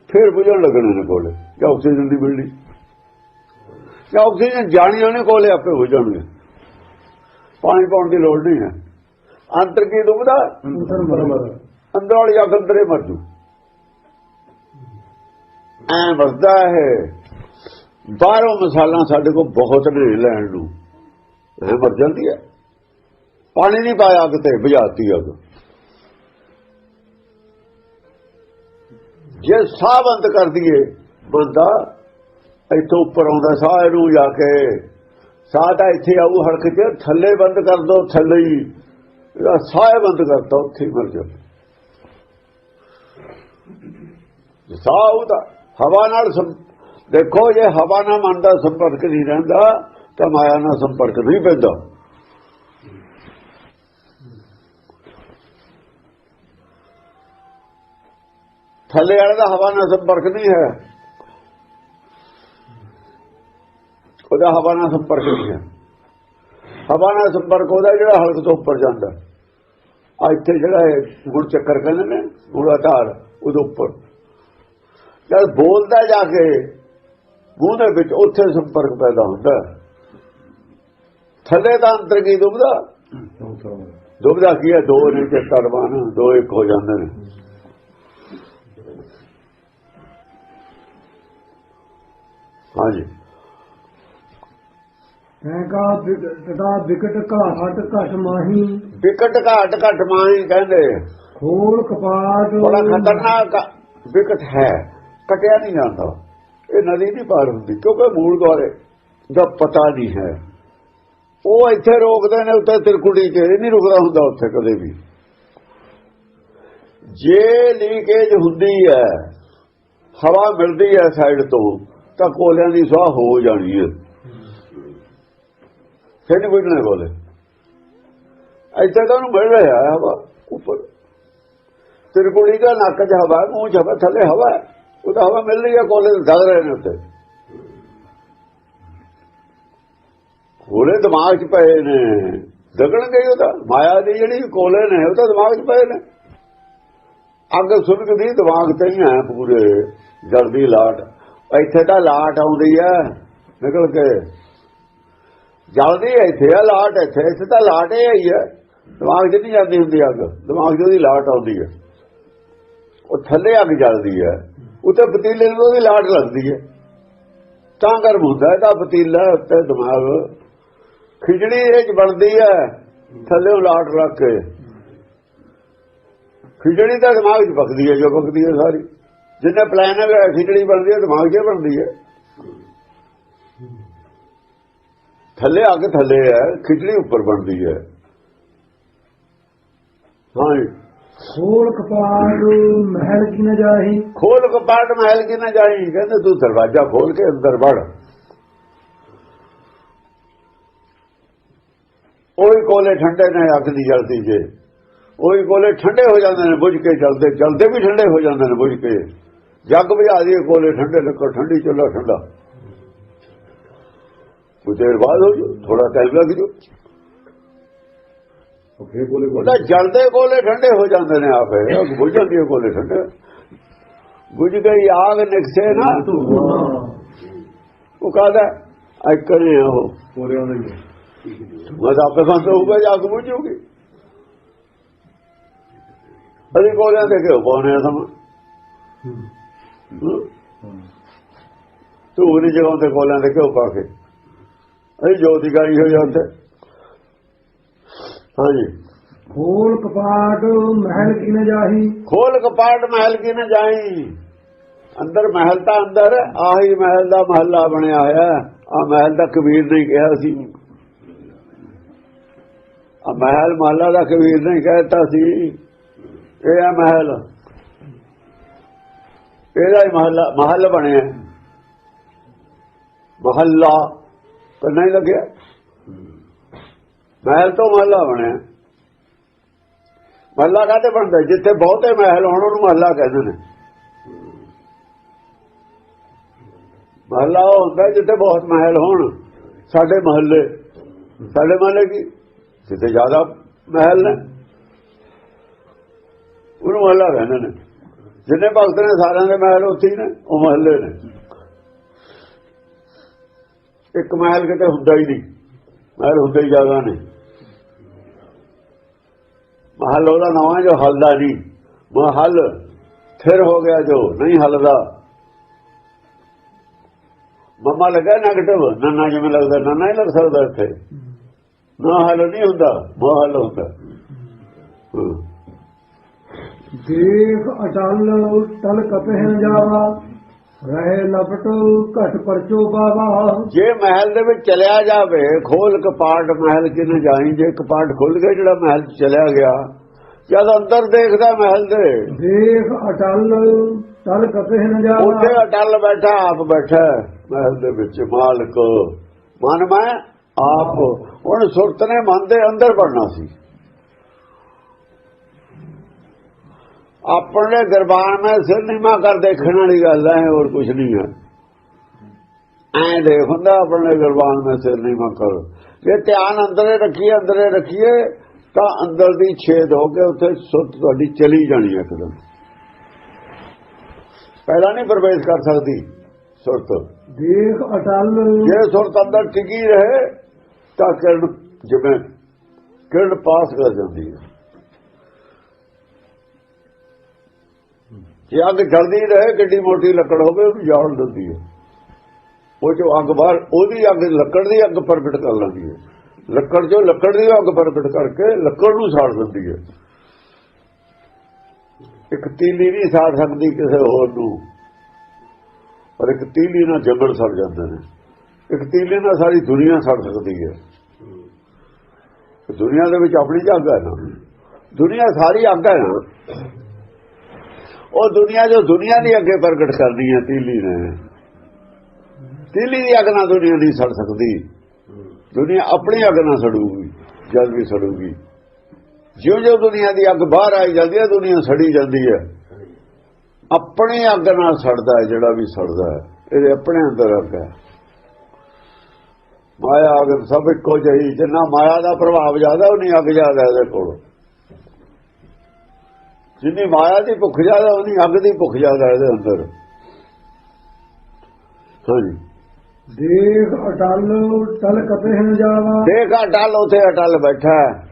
Speaker 2: ਫਿਰ ਬੁਝਣ ਲੱਗਣੇ ਨੇ ਕੋਲੇ ਕਿ ਆਕਸੀਜਨ ਦੀ ਬਿਲਡਿੰਗ। ਕਿ ਆਕਸੀਜਨ ਜਾਣੀ ਉਹਨੇ ਕੋਲੇ ਆਪੇ ਹੋ ਜਾਣਗੇ। ਪਾਣੀ ਪਾਉਣ ਦੀ ਲੋੜ ਨਹੀਂ ਹੈ। ਅੰਦਰ ਕੀ ਦੁਬਦਾ
Speaker 1: ਅੰਦਰ
Speaker 2: ਵਾਲੀ ਅੱਗ ਅੰਦਰੇ ਮਰ ਜੂ। ਐ ਵਸਦਾ ਹੈ ਬਾਹਰੋਂ ਮਸਾਲਾ ਸਾਡੇ ਕੋਲ ਬਹੁਤ ਨੇ ਲੈਣ ਨੂੰ। ਐ ਮਰ ਜਾਂਦੀ ਹੈ। ਪਾਣੀ ਨਹੀਂ ਪਾਇਆ ਅੱਗ ਤੇ ਬੁਝਾਤੀ ਅੱਗ। ਜੇ ਸਾਹ ਬੰਦ ਕਰ ਦਈਏ ਬੰਦਾ ਇੱਥੋਂ ਉੱਪਰ ਆਉਂਦਾ ਸਾਹ ਨੂੰ ਜਾ ਕੇ। ਸਾਹ ਤਾਂ ਇੱਥੇ ਆਊ, ਹੜਕ ਚ ਥੱਲੇ ਬੰਦ ਕਰ ਦੋ, ਥੱਲੇ ਹੀ। ਇਹਦਾ ਸਾਹ ਬੰਦ ਕਰਤਾ, ਉੱਥੇ ਹੀ ਮਰ ਜਾ ਸਾਹ ਉਹਦਾ ਹਵਾ ਨਾਲ ਦੇਖੋ, ਜੇ ਹਵਾ ਨਾਲ ਮਨ ਦਾ ਸੰਪਰਕ ਨਹੀਂ ਰਹਿੰਦਾ, ਤਾਂ ਮਾਇਆ ਨਾਲ ਸੰਪਰਕ ਨਹੀਂ ਪੈਂਦਾ। ਥੱਲੇ ਵਾਲੇ ਦਾ ਹਵਾ ਨਾਲ ਸੰਪਰਕ ਨਹੀਂ ਹੈ। ਉਹਦਾ ਹਵਾ ਨਾਲ ਸੰਪਰਕ ਨਹੀਂ ਹੈ। ਹਵਾ ਨਾਲ ਸੰਪਰਕ ਉਹਦਾ ਜਿਹੜਾ ਹਲਕ ਤੋਂ ਉੱਪਰ ਜਾਂਦਾ। ਆ ਇੱਥੇ ਜਿਹੜਾ ਇਹ ਗੁੜ ਚੱਕਰ ਕਹਿੰਦੇ ਨੇ, ਗੁੜਾ ਧਾਰ, ਉਹਦੇ ਉੱਪਰ। ਜਦ ਬੋਲਦਾ ਜਾ ਕੇ, ਮੂੰਹ ਦੇ ਵਿੱਚ ਉੱਥੇ ਸੰਪਰਕ ਪੈਦਾ ਹੁੰਦਾ। ਥੱਲੇ ਤਾਂ ਅੰਤਰ ਕੀ ਦੁਬਦਾ। ਦੁਬਦਾ ਕੀ ਹੈ? ਦੋ ਨੇ ਤੇ ਤਰਵਾਨ ਦੋ ਇੱਕ ਹੋ ਜਾਂਦੇ ਨੇ। ਹਾਂਜੀ।
Speaker 1: ਐਕਾ ਟਟਾ ਵਿਕਟ ਘਾਟ ਘਟ ਮਾਹੀ।
Speaker 2: ਵਿਕਟ ਘਾਟ ਘਟ ਮਾਈ ਕਹਿੰਦੇ।
Speaker 1: ਖੋਲ ਕਪਾਟ।
Speaker 2: ਬੜਾ ਖਤਰਨਾਕ ਵਿਕਟ ਹੈ। ਕਟਿਆ ਨਹੀਂ ਜਾਂਦਾ। ਇਹ ਨਦੀ ਨਹੀਂ ਪਾਰ ਹੁੰਦੀ ਕਿਉਂਕਿ ਮੂਲ ਦੁਆਰੇ ਦਾ ਪਤਾ ਨਹੀਂ ਹੈ। ਉਹ ਇੱਥੇ ਰੋਕਦੇ ਨੇ ਉੱਤੇ ਤਿਰਕੁੜੀ ਤੇ ਨਹੀਂ ਰੁਕਦਾ ਹੁੰਦਾ ਉੱਥੇ ਕਦੇ ਵੀ। ਜੇ ਲੀਕੇਜ ਹੁੰਦੀ ਹੈ ਹਵਾ ਮਿਲਦੀ ਹੈ ਸਾਈਡ ਤੋਂ ਤਾਂ ਕੋਲਿਆਂ ਦੀ ਸੁਆਹ ਹੋ ਜਾਣੀ ਹੈ। ਫਿਰ ਨਹੀਂ ਬੁਝਣੇ ਕੋਲੇ। ਇੱਥੇ ਤਾਂ ਉਹਨੂੰ ਮਿਲ ਰਿਹਾ ਹਵਾ ਉੱਪਰ। ਤਿਰਕੁੜੀ ਦਾ ਨੱਕ 'ਚ ਹਵਾ, ਮੂੰਹ 'ਚ ਹਵਾ, ਥੱਲੇ ਹਵਾ ਉਹ ਤਾਂ ਹਵਾ ਮਿਲ ਰਹੀ ਹੈ, ਕੋਲੇ ਦਗ ਰਹੇ ਨੇ ਉੱਤੇ ਕੋਲੇ ਦਿਮਾਗ 'ਚ ਪਏ ਨੇ। ਦਗਣਗੇ ਹੀ ਉਹ ਤਾਂ। ਮਾਇਆ ਦੀ ਜਿਹੜੀ ਕੋਲੇ ਨੇ, ਉਹ ਤਾਂ ਦਿਮਾਗ 'ਚ ਪਏ ਨੇ। ਅੱਗ ਸੁਲਗਦੀ ਦਿਮਾਗ ਤੇ ਹੀ ਹੈ ਪੂਰੇ। ਜਲਦੀ ਲਾਟ। ਇੱਥੇ ਤਾਂ ਲਾਟ ਆਉਂਦੀ ਹੈ, ਨਿਕਲ ਕੇ। ਜਲਦੀ ਇੱਥੇ ਆ, ਲਾਟ ਇੱਥੇ ਇੱਥੇ ਤਾਂ ਲਾਟ ਹੀ ਆਈ ਹੈ। ਦਿਮਾਗ 'ਚ ਨਹੀਂ ਜਾਂਦੀ ਹੁੰਦੀ ਅੱਗ, ਦਿਮਾਗ 'ਚ ਉਹਦੀ ਲਾਟ ਆਉਂਦੀ ਹੈ। ਉਹ ਥੱਲੇ ਅੱਗ ਜਲਦੀ ਹੈ, ਉੱਤੇ ਪਤੀਲੇ ਨੂੰ ਉਹਦੀ ਲਾਟ ਲੱਗਦੀ ਹੈ। ਤਾਂ ਗਰਮ ਹੁੰਦਾ ਹੈ ਤਾਂ ਪਤੀਲਾ ਉੱਤੇ ਦਿਮਾਗ ਖਿਚੜੀ ਇਹ ਚ ਬਣਦੀ ਹੈ, ਥੱਲੇ ਲਾਟ ਰੱਖ ਕੇ। ਖਿਚੜੀ ਤਾਂ ਦਿਮਾਗ 'ਚ ਪੱਕਦੀ ਹੈ, ਜੋ ਪੱਕਦੀ ਹੈ ਸਾਰੀ। ਜਿੰਨੇ ਪਲਾਨ ਹੈ ਖਿਚੜੀ ਬਣਦੀ ਹੈ, ਦਿਮਾਗ 'ਚ ਹੀ ਬਣਦੀ ਹੈ। ਥੱਲੇ ਅੱਗ ਥੱਲੇ ਹੈ ਖਿਚੜੀ ਉੱਪਰ ਬਣਦੀ ਹੈ। ਹਾਂਜੀ
Speaker 1: ਖੋਲ ਕਪਾਟ ਮਹਿਲ ਕੀ ਨ ਜਾਹੀ।
Speaker 2: ਖੋਲ ਕਪਾਟ ਮਹਿਲ ਕੀ ਨਾ ਜਾਈ ਕਹਿੰਦੇ ਤੂੰ ਦਰਵਾਜ਼ਾ ਖੋਲ ਕੇ ਅੰਦਰ ਵੜ। ਉਹੀ ਕੋਲੇ ਠੰਡੇ ਨੇ ਅੱਗ ਦੀ ਜਲਦੀ ਜੇ। ਉਹੀ ਕੋਲੇ ਠੰਡੇ ਹੋ ਜਾਂਦੇ ਨੇ ਬੁਝ ਕੇ ਜਲਦੇ। ਜਲਦੇ ਵੀ ਠੰਡੇ ਹੋ ਜਾਂਦੇ ਨੇ ਬੁਝ ਕੇ। ਜੱਗ ਬੁਝਾ ਦੀਏ ਕੋਲੇ ਠੰਡੇ ਲੱਕੜ ਠੰਡੀ ਚੁੱਲਾ ਠੰਡਾ। ਕੁਝ ਦੇਰ ਬਾਅਦ ਹੋ ਜੂ ਥੋੜਾ ਟਾਈਮ ਲੱਗ ਜੂ
Speaker 1: ਫੇ ਕੋਲੇ
Speaker 2: ਉਹਦਾ ਜਲਦੇ ਕੋਲੇ ਠੰਡੇ ਹੋ ਜਾਂਦੇ ਨੇ ਆਪੇ ਉਹ ਬੁਝ ਜਾਂਦੀ ਹੈ ਕੋਲੇ ਠੰਡੇ ਬੁਝ ਗਈ ਆਗ ਨਿਕਸੇ ਨਾ ਉਹ ਕਹਦਾ ਐਕਣੇ ਉਹ
Speaker 1: ਕੋਲੇ ਦਾ ਹੀ
Speaker 2: ਮੈਂ ਤਾਂ ਆਪੇ ਬੰਦ ਹੋਊਗਾ ਜਾਂ ਅੱਗ ਬੁਝ ਜੂਗੀ ਅਸੀਂ ਕੋਲਿਆਂ ਦੇ ਕਿਉਂ ਪਾਉਣੇ ਆ ਸਮਾਂ ਤੂੰ ਉਹਦੀ ਜਗ੍ਹਾ ਤੇ ਕੋਲਿਆਂ ਦੇ ਕਿਉਂ ਪਾ ਕੇ ਅਸੀਂ ਜੋਤੀਕਾਰੀ ਹੋ ਜਾਂਦੇ ਹਾਂਜੀ।
Speaker 1: ਖੋਲ ਕਪਾਟ ਮਹਿਲ ਕੀ ਨ ਜਾਹੀ?
Speaker 2: ਖੋਲ ਕਪਾਟ ਮਹਿਲ ਕੀ ਨਾ ਜਾਈ ਅੰਦਰ ਮਹਿਲ ਤਾਂ ਅੰਦਰ ਆਹੀ ਮਹਿਲ ਦਾ ਮਹੱਲਾ ਬਣਿਆ ਹੋਇਆ। ਆ ਮਹਿਲ ਦਾ ਕਬੀਰ ਨੇ ਕਿਹਾ ਸੀ। ਆ ਮਹਿਲ ਮਹੱਲਾ ਦਾ ਕਬੀਰ ਨੇ ਕਹਿਤਾ ਸੀ। ਇਹ ਹੈ ਮਹਿਲ। ਇਹਦਾ ਹੀ ਮਹੱਲਾ ਮਹੱਲ ਬਣਿਆ। ਮਹੱਲਾ। ਤਾਂ ਨਹੀਂ ਲੱਗਿਆ। ਮਹਿਲ ਤੋਂ ਮਹੱਲਾ ਬਣਿਆ। ਮਹੱਲਾ ਕਾਹਦੇ ਬਣਦਾ? ਜਿੱਥੇ ਬਹੁਤੇ ਮਹਿਲ ਹੋਣ, ਉਹਨੂੰ ਮਹੱਲਾ ਕਹਿੰਦੇ ਨੇ। ਮਹੱਲਾ ਉਹ ਹੁੰਦਾ ਜਿੱਥੇ ਬਹੁਤ ਮਹਿਲ ਹੋਣ। ਸਾਡੇ ਮਹੱਲੇ। ਸਾਡੇ ਮਹੱਲੇ ਕੀ? ਜਿੱਥੇ ਜ਼ਿਆਦਾ ਮਹਿਲ ਨੇ। ਉਹਨੂੰ ਮਹੱਲਾ ਕਹਿੰਦੇ ਨੇ। ਜਿੰਨੇ ਭਗਤ ਨੇ ਸਾਰਿਆਂ ਦੇ ਮਹਿਲ ਉੱਥੇ ਹੀ ਨੇ, ਉਹ ਮਹੱਲੇ ਨੇ। ਇੱਕ ਮਹਿਲ ਕਿਤੇ ਹੁੰਦਾ ਹੀ ਨਹੀਂ। ਮਹਿਲ ਹੁੰਦੇ ਹੀ ਜ਼ਿਆਦਾ ਨੇ। ਮਹਲ ਉਹਦਾ ਨਾਮ ਹੈ ਜੋ ਹਲਦਾ ਨਹੀਂ। ਮਹਲ ਫਿਰ ਹੋ ਗਿਆ ਜੋ, ਨਹੀਂ ਹਲਦਾ। ਮੰਮਾ ਲੱਗਾ ਨੈਗੇਟਿਵ ਨੰਨਾ ਜਿਵੇਂ ਲੱਗਦਾ, ਨੰਨਾ ਹੀ ਲੱਗ ਸਕਦਾ ਇੱਥੇ। ਨਾ ਹੱਲ ਨਹੀਂ ਹੁੰਦਾ ਮੋਹ ਹੁੰਦਾ।
Speaker 1: ਦੇਖ ਅਟਲ ਤਲ ਕਪਹਿ ਜਾਵਾ। ਰਹੇ ਲਪਟ ਘਟ ਪਰਚੋ ਬਾਵਾ
Speaker 2: ਜੇ ਮਹਿਲ ਦੇ ਵਿੱਚ ਚਲਿਆ ਜਾਵੇ ਖੋਲ ਕਪਾਟ ਮਹਿਲ ਕਿਨੇ ਜਾਈ ਜੇ ਕਪਾਟ ਖੁੱਲ ਗਿਆ ਜਿਹੜਾ ਮਹਿਲ ਚਲਿਆ ਗਿਆ ਜਦ ਅੰਦਰ ਦੇਖਦਾ ਮਹਿਲ ਦੇ।
Speaker 1: ਦੇਖ ਅਟਲ ਤਲ ਕਪਹਿ ਨ
Speaker 2: ਉੱਥੇ
Speaker 1: ਜਾਵਾ
Speaker 2: ਅਟਲ ਬੈਠਾ ਆਪ ਬੈਠਾ ਮਹਿਲ ਦੇ ਵਿੱਚ ਮਾਲਕ। ਮਨ ਮੈਂ ਆਪ ਹੁਣ ਸੁਰਤ ਨੇ ਮਨ ਦੇ ਅੰਦਰ ਪੜਨਾ ਸੀ। ਆਪਣੇ ਦਰਬਾਰ ਮੈਂ ਸਿਰ ਕਰ ਦੇਖਣ ਵਾਲੀ ਗੱਲ ਹੈ ਹੋਰ ਕੁਝ ਨਹੀਂ ਹੈ ਐ ਦੇਖ ਹੁੰਦਾ ਆਪਣੇ ਦਰਬਾਰ ਮੈਂ ਸਿਰ ਕਰ ਜੇ ਧਿਆਨ ਅੰਦਰੇ ਰੱਖੀਏ ਅੰਦਰੇ ਰੱਖੀਏ ਤਾਂ ਅੰਦਰ ਦੀ ਛੇਦ ਹੋ ਕੇ ਉੱਥੇ ਸੁਰਤ ਤੁਹਾਡੀ ਚਲੀ ਜਾਣੀ ਹੈ ਇੱਕਦਮ। ਪਹਿਲਾਂ ਨਹੀਂ ਪ੍ਰਵੇਸ਼ ਕਰ ਸਕਦੀ ਸੁਰਤ।
Speaker 1: ਦੇਖ ਅਟਲ।
Speaker 2: ਜੇ ਸੁਰਤ ਅੰਦਰ ਟਿਕੀ ਰਹੇ ਤਾਂ ਕਿਰਨ ਜਿਵੇਂ ਕਿਰਨ ਪਾਸ ਕਰ ਜਾਂਦੀ ਹੈ ਜੇ ਅੱਗ ਜਲਦੀ ਰਹੇ ਗੱਡੀ ਮੋਟੀ ਲੱਕੜ ਹੋਵੇ ਉਹਨੂੰ ਜਾਲ ਦਿੰਦੀ ਹੈ। ਉਹ ਜੋ ਅੱਗ ਬਾਹਰ, ਉਹਦੀ ਅੱਗ, ਲੱਕੜ ਦੀ ਅੱਗ ਪ੍ਰਗਟ ਕਰ ਲੈਂਦੀ ਹੈ। ਲੱਕੜ ਜੋ ਲੱਕੜ ਦੀ ਅੱਗ ਪ੍ਰਗਟ ਕਰਕੇ ਲੱਕੜ ਨੂੰ ਸਾੜ ਦਿੰਦੀ ਹੈ। ਇੱਕ ਤੀਲੀ ਨਹੀਂ ਸਾੜ ਸਕਦੀ ਕਿਸੇ ਹੋਰ ਨੂੰ, ਪਰ ਇੱਕ ਤੀਲੀ ਨਾਲ ਜੰਗਲ ਸੜ ਜਾਂਦੇ ਨੇ। ਇੱਕ ਤੀਲੀ ਨਾਲ ਸਾਰੀ ਦੁਨੀਆ ਸੜ ਸਕਦੀ ਹੈ। ਦੁਨੀਆ ਦੇ ਵਿੱਚ ਆਪਣੀ ਜੱਗ ਹੈ ਨਾ। ਦੁਨੀਆ ਸਾਰੀ ਅੱਗ ਹੈ ਨਾ। ਉਹ ਦੁਨੀਆ ਜੋ ਦੁਨੀਆ ਦੀ ਅੱਗੇ ਪ੍ਰਗਟ ਕਰਦੀ ਹੈ, ਤੀਲੀ ਨੇ। ਤੀਲੀ ਦੀ ਅੱਗ ਨਾਲ ਦੁਨੀਆ ਨਹੀਂ ਸੜ ਸਕਦੀ। ਦੁਨੀਆ ਆਪਣੀ ਅੱਗ ਨਾਲ ਸੜੂਗੀ ਜਦ ਵੀ ਸੜੂਗੀ। ਜਿਉਂ ਜਿਉਂ ਦੁਨੀਆ ਦੀ ਅੱਗ ਬਾਹਰ ਆਈ ਜਾਂਦੀ ਹੈ, ਦੁਨੀਆ ਸੜੀ ਜਾਂਦੀ ਹੈ। ਆਪਣੇ ਅੱਗ ਨਾਲ ਸੜਦਾ ਹੈ, ਜਿਹੜਾ ਵੀ ਸੜਦਾ ਹੈ, ਇਹਦੇ ਆਪਣੇ ਅੰਦਰ ਅੱਗ ਹੈ। ਮਾਇਆ ਅਗਰ ਸਭ ਇੱਕੋ ਜਿਹੀ, ਜਿੰਨਾ ਮਾਇਆ ਦਾ ਪ੍ਰਭਾਵ ਜ਼ਿਆਦਾ ਉਹ ਨਹੀਂ ਅੱਗ ਜ਼ਿਆਦਾ ਇਹਦੇ ਕੋਲ। ਜਿੰਨੀ ਮਾਇਆ ਦੀ ਭੁੱਖ ਜ਼ਿਆਦਾ ਉਨੀ ਅੱਗ ਦੀ ਭੁੱਖ ਜ਼ਿਆਦਾ ਇਹਦੇ ਅੰਦਰ। ਹਾਂਜੀ।
Speaker 1: ਦੇਖ ਅਟਲ ਤਲ ਕਪਹਿ ਨ ਜਾਵਾ।
Speaker 2: ਦੇਖ ਅਟਲ ਉੱਥੇ ਅਟਲ ਬੈਠਾ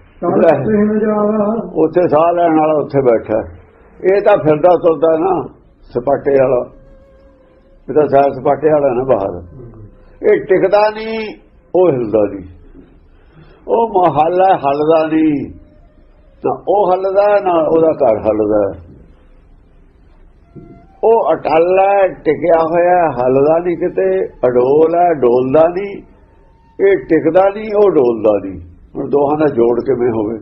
Speaker 2: ਉੱਥੇ ਸਾਹ ਲੈਣ ਵਾਲਾ ਉੱਥੇ ਬੈਠਾ। ਇਹ ਤਾਂ ਫਿਰਦਾ ਤੁਰਦਾ ਨਾ ਸਪਾਟੇ ਵਾਲਾ। ਇਹ ਤਾਂ ਸਾਹ ਸਪਾਟੇ ਵਾਲਾ ਨਾ ਬਾਹਰ। ਇਹ ਟਿਕਦਾ ਨਹੀਂ ਉਹ ਹਿਲਦਾ ਨਹੀਂ। ਉਹ ਮਹੱਲਾ ਹੱਲਦਾ ਨਹੀਂ। ਨਾ ਉਹ ਹੱਲਦਾ ਨਾ ਉਹਦਾ ਘਰ ਹੱਲਦਾ ਉਹ ਅਟਲ ਹੈ, ਟਿਕਿਆ ਹੋਇਆ ਹੱਲਦਾ ਨਹੀਂ ਕਿਤੇ, ਅਡੋਲ ਹੈ, ਡੋਲਦਾ ਨਹੀਂ। ਇਹ ਟਿਕਦਾ ਨਹੀਂ, ਉਹ ਡੋਲਦਾ ਨਹੀਂ। ਹੁਣ ਦੋਹਾਂ ਦਾ ਜੋੜ ਕਿਵੇਂ ਹੋਵੇ?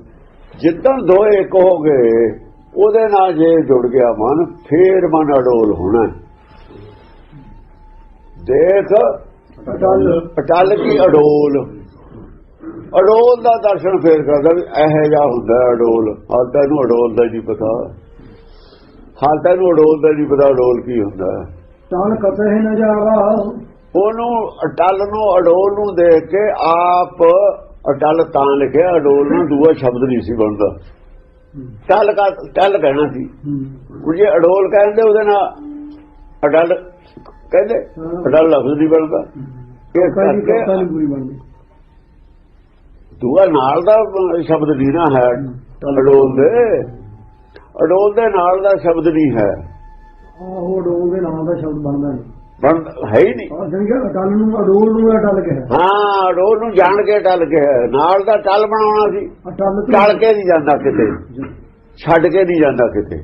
Speaker 2: ਜਿੱਦਣ ਦੋ ਇੱਕ ਹੋ ਗਏ, ਉਹਦੇ ਨਾਲ ਜੇ ਜੁੜ ਗਿਆ ਮਨ, ਫੇਰ ਮਨ ਅਡੋਲ ਹੋਣਾ ਦੇਖ,
Speaker 1: ਅਟਲ
Speaker 2: ਅਟਲ ਕੀ ਅਡੋਲ? ਅਡੋਲ ਦਾ ਦਰਸ਼ਨ ਫੇਰ ਕਰਦਾ ਵੀ ਇਹੋ ਜਿਹਾ ਹੁੰਦਾ ਹੈ ਅਡੋਲ। ਹਾਲ ਤਾਂ ਇਹਨੂੰ ਅਡੋਲ ਦਾ ਹੀ ਨਹੀਂ ਪਤਾ। ਹਾਲ ਤਾਂ ਇਹਨੂੰ ਅਡੋਲ ਦਾ ਨਹੀਂ ਪਤਾ ਅਡੋਲ ਕੀ ਹੁੰਦਾ ਹੈ।
Speaker 1: ਤਲ ਕਪਹਿ ਨ ਜਾਵਾ।
Speaker 2: ਉਹਨੂੰ ਅਟਲ ਨੂੰ ਅਡੋਲ ਨੂੰ ਦੇਖ ਕੇ ਆਪ ਅਟਲ ਤਾਂ ਲਿਖਿਆ ਅਡੋਲ ਨੂੰ ਦੂਆ ਸ਼ਬਦ ਨਹੀਂ ਸੀ ਬਣਦਾ। ਟਲ ਕਾ ਟਲ ਕਹਿਣਾ ਸੀ। ਹੁਣ ਜੇ ਅਡੋਲ ਕਹਿੰਦੇ ਉਹਦੇ ਨਾਲ ਅਡਲ ਕਹਿੰਦੇ ਅਡਲ ਲਫ਼ਜ਼ ਨਹੀਂ ਬਣਦਾ।
Speaker 1: ਕਈ
Speaker 2: ਕਰਕੇ
Speaker 1: ਕਪਤਾ ਨਹੀਂ ਪੂਰੀ ਬਣਦੀ
Speaker 2: ਦੂਆ ਨਾਲ ਦਾ ਸ਼ਬਦ ਨਹੀਂ ਨਾ ਹੈ ਅਡੋਲ ਦੇ। ਅਡੋਲ ਦੇ ਨਾਲ ਦਾ ਸ਼ਬਦ ਨਹੀਂ ਹੈ।
Speaker 1: ਆਹੋ ਡੋਲ ਦੇ ਨਾਮ ਦਾ ਸ਼ਬਦ ਬਣਦਾ ਨਹੀਂ।
Speaker 2: ਬਣ ਹੈ ਹੀ ਨਹੀਂ।
Speaker 1: ਅਟਲ ਨੂੰ ਅਡੋਲ ਨੂੰ ਅਟਲ ਕਿਹਾ
Speaker 2: ਹਾਂ ਅਡੋਲ ਨੂੰ ਜਾਣ ਕੇ ਟਲ ਕੇ ਹੈ ਨਾਲ ਦਾ ਟਲ ਬਣਾਉਣਾ ਸੀ। ਟਲ ਕੇ ਨਹੀਂ ਜਾਂਦਾ ਕਿਤੇ। ਛੱਡ ਕੇ ਨਹੀਂ ਜਾਂਦਾ ਕਿਤੇ।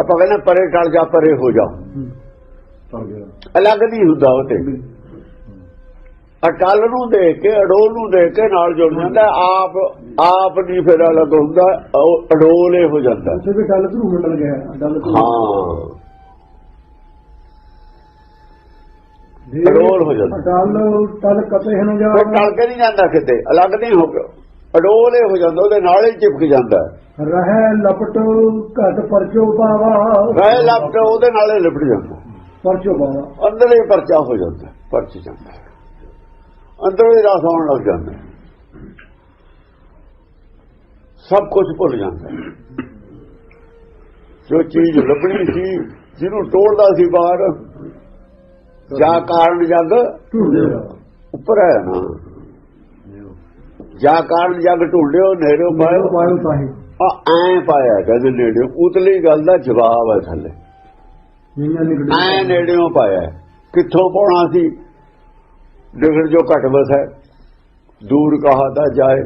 Speaker 2: ਆਪਾਂ ਕਹਿੰਦੇ ਪਰੇ ਟਲ ਜਾ ਪਰੇ ਹੋ ਜਾ। ਅਲੱਗ ਨਹੀਂ ਹੁੰਦਾ ਉਹ ਤੇ। ਅਟਲ ਨੂੰ ਦੇਖ ਕੇ ਅਡੋਲ ਨੂੰ ਦੇਖ ਕੇ ਨਾਲ ਜੁੜ ਜਾਂਦਾ ਆਪ ਆਪ ਨਹੀਂ ਫਿਰ ਅਲੱਗ ਹੁੰਦਾ ਉਹ ਅਡੋਲ ਹੀ ਹੋ। ਜਾਂਦਾ
Speaker 1: ਉੱਥੇ ਵੀ ਟਲ ਧਰੂ ਮੰਡਲ ਗਿਆ
Speaker 2: ਹਾਂ ਅਡੋਲ ਹੋ ਜਾਂਦਾ।
Speaker 1: ਅਟਲ ਤਲ ਕਪਹਿ ਨ
Speaker 2: ਫਿਰ
Speaker 1: ਜਾਵਾ
Speaker 2: ਟਲ ਕੇ ਨਹੀਂ ਜਾਂਦਾ ਕਿਤੇ ਅਲੱਗ ਨਹੀਂ ਹੋ ਗਿਆ ਅਡੋਲ ਹੀ ਹੋ ਜਾਂਦਾ ਉਹਦੇ ਨਾਲ ਹੀ ਚਿਪਕ ਜਾਂਦਾ
Speaker 1: ਰਹਿ ਲਪਟ ਘਟ ਪਰਚੋ ਪਾਵਾ।
Speaker 2: ਰਹਿ ਲੱਭ ਉਹਦੇ ਨਾਲ ਹੀ ਲਿਪਟ ਜਾਂਦਾ।
Speaker 1: ਪਰਚੋ ਪਾਵਾ।
Speaker 2: ਅੰਦਰ ਹੀ ਪਰਚਾ ਹੋ ਜਾਂਦਾ ਪਰਚ ਜਾਂਦਾ ਅੰਦਰ ਹੀ ਰਸ ਆਉਣ ਲੱਗ ਜਾਂਦਾ। ਸਭ ਕੁਝ ਭੁੱਲ ਜਾਂਦਾ। ਜੋ ਚੀਜ਼ ਲੱਭਣੀ ਸੀ ਜਿਹਨੂੰ ਟੋੜਦਾ ਸੀ ਬਾਹਰ ਜਾ ਕਾਰਨ ਜਗ ਉੱਪਰ ਹੈ ਨਾ। ਜਾ ਕਾਰਨ ਜਗ ਢੂੰਡਿਓ ਨੇੜਿਓ ਪਾਇਓ।
Speaker 1: ਪਾਇਓ ਤਾਹੀ
Speaker 2: ਆ ਐ ਪਾਇਆ ਕਹਿੰਦੇ ਨੇੜਿਓ ਉਤਲੀ ਗੱਲ ਦਾ ਜਵਾਬ ਹੈ ਥੱਲੇ। ਐ ਨੇੜਿਓਂ ਪਾਇਆ। ਕਿੱਥੋਂ ਪਾਉਣਾ ਸੀ? ਨਿਗੜ ਜੋ ਘਟ ਵਸੈ ਦੂਰ ਕਹਾ ਤਾ ਜਾਏ।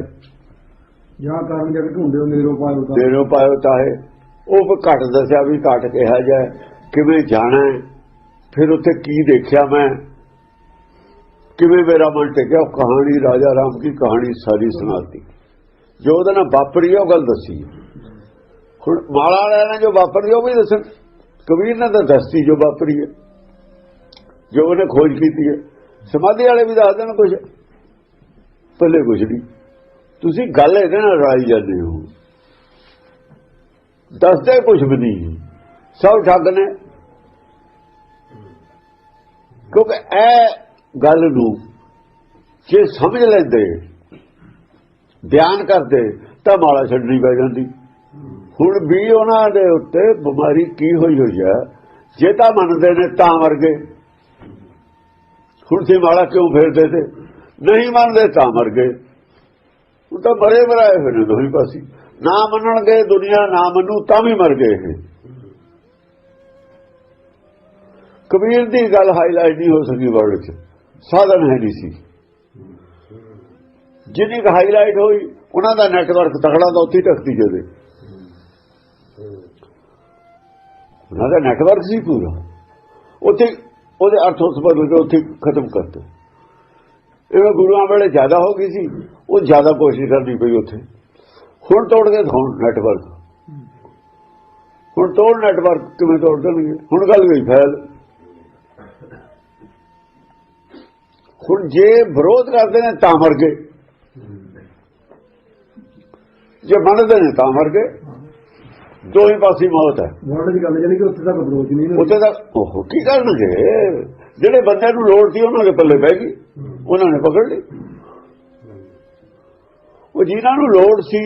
Speaker 1: ਜਾਂ ਕਾਰਨ ਜਗ ਢੂੰਡੇ ਮੇਰੋ ਪਾਇਓ ਤਾਂ
Speaker 2: ਦੇਰੋ ਪਾਇਓ ਤਾਹੇ ਉਹ ਘਟ ਦੱਸਿਆ ਵੀ ਘਟ ਕਿਹਾ ਜਾਏ ਕਿਵੇਂ ਜਾਣਾ ਫਿਰ ਉੱਥੇ ਕੀ ਦੇਖਿਆ ਮੈਂ? ਕਿਵੇਂ ਮੇਰਾ ਮਨ ਟਿਕਿਆ ਉਹ ਕਹਾਣੀ ਰਾਜਾ ਰਾਮ ਦੀ ਕਹਾਣੀ ਸਾਰੀ ਸੁਣਾਤੀ। ਜੋ ਉਹਦੇ ਨਾਲ ਵਾਪਰੀ ਉਹ ਗੱਲ ਦੱਸੀ। ਹੁਣ ਮਾਲਾ ਵਾਲਿਆਂ ਨੇ ਜੋ ਵਾਪਰੀ ਉਹ ਵੀ ਦੱਸਣ। ਕਬੀਰ ਨੇ ਤਾਂ ਦੱਸਤੀ ਜੋ ਵਾਪਰੀ ਹੈ ਜੋ ਉਹਨੇ ਖੋਜ ਕੀਤੀ ਹੈ ਸਮਾਧੀ ਵਾਲੇ ਵੀ ਦੱਸ ਦੇਣ ਕੁਝ ਪੱਲੇ ਕੁਝ ਨਹੀਂ। ਤੁਸੀਂ ਗੱਲ ਇਹਦੇ ਨਾਲ ਰਾਈ ਜਾਂਦੇ ਹੋ। ਦੱਸਦੇ ਕੁਝ ਵੀ ਨਹੀਂ। ਸਭ ਠੱਗ ਨੇ। ਕਿਉਂਕਿ ਇਹ ਗੱਲ ਨੂੰ ਜੇ ਸਮਝ ਲੈਂਦੇ, ਬਿਆਨ ਕਰਦੇ, ਤਾਂ ਮਾਲਾ ਛੱਡਣੀ ਪੈ ਜਾਂਦੀ। ਹੁਣ ਵੀ ਉਹਨਾਂ ਦੇ ਉੱਤੇ ਬਿਮਾਰੀ ਕੀ ਹੋਈ ਹੋਈ ਹੈ? ਜੇ ਤਾਂ ਮੰਨਦੇ ਨੇ ਤਾਂ ਵਰਗੇ ਗਏ ਹੁਣ ਤੇ ਮਾਲਾ ਕਿਉਂ ਫੇਰਦੇ ਤੇ? ਨਹੀਂ ਮੰਨਦੇ ਤਾਂ ਮਰ ਗਏ। ਉਹ ਤਾਂ ਮਰੇ ਮਰਾਏ ਹੋਏ ਨੇ ਦੋਹੀ ਪਾਸੇ। ਨਾ ਮੰਨਣਗੇ ਦੁਨੀਆ, ਨਾ ਮੰਨੂ ਤਾਂ ਵੀ ਮਰ ਗਏ ਇਹ। ਕਬੀਰ ਦੀ ਗੱਲ ਹਾਈਲਾਈਟ ਨਹੀਂ ਹੋ ਸਕੀ ਵਰਡ 'ਚ ਸਾਧਨ ਹੈ ਨਹੀਂ ਸੀ। ਜਿੰਨੀ ਕੁ ਹਾਈਲਾਈਟ ਹੋਈ, ਉਹਨਾਂ ਦਾ ਨੈਟਵਰਕ ਤਕੜਾ ਤਾਂ ਉੱਥੇ ਤੱਕਤੀ ਜਦੇ ਉਹਨਾਂ ਦਾ ਨੈਟਵਰਕ ਸੀ ਪੂਰਾ। ਉੱਥੇ ਉਹਦੇ ਅਰਥ ਉਸ ਬਦਲ ਕੇ ਉੱਥੇ ਖਤਮ ਕਰਤੇ। ਇਹ ਗੁਰੂਆਂ ਵੇਲੇ ਜ਼ਿਆਦਾ ਹੋ ਗਈ ਸੀ, ਉਹ ਜ਼ਿਆਦਾ ਕੋਸ਼ਿਸ਼ ਕਰਨੀ ਪਈ ਉੱਥੇ। ਹੁਣ ਤੋੜ ਕੇ ਦਿਖਾਉਣ ਨੈਟਵਰਕ ਹੁਣ ਤੋੜ ਨੈਟਵਰਕ ਕਿਵੇਂ ਤੋੜ ਦੇਣਗੇ? ਹੁਣ ਗੱਲ ਗਈ ਫੈਲ। ਹੁਣ ਜੇ ਵਿਰੋਧ ਕਰਦੇ ਨੇ ਤਾਂ ਮਰ ਗਏ। ਜੇ ਮੰਨਦੇ ਨੇ ਤਾਂ ਮਰ ਗਏ। ਦੋਹੀ ਪਾਸੇ ਮੌਤ ਹੈ।
Speaker 1: ਵਰਡ ਦੀ ਗੱਲ ਜਾਨੀ ਕਿ ਉੱਥੇ ਤੱਕ ਅਪਰੋਚ ਨਹੀਂ
Speaker 2: ਉੱਥੇ ਤਾਂ ਉਹ ਕੀ ਕਰਨਗੇ ਜਿਹੜੇ ਬੰਦੇ ਨੂੰ ਲੋੜ ਸੀ ਉਹਨਾਂ ਦੇ ਪੱਲੇ ਪੈ ਗਈ। ਉਹਨਾਂ ਨੇ ਪਕੜ ਲਈ। ਉਹ ਜਿਨ੍ਹਾਂ ਨੂੰ ਲੋੜ ਸੀ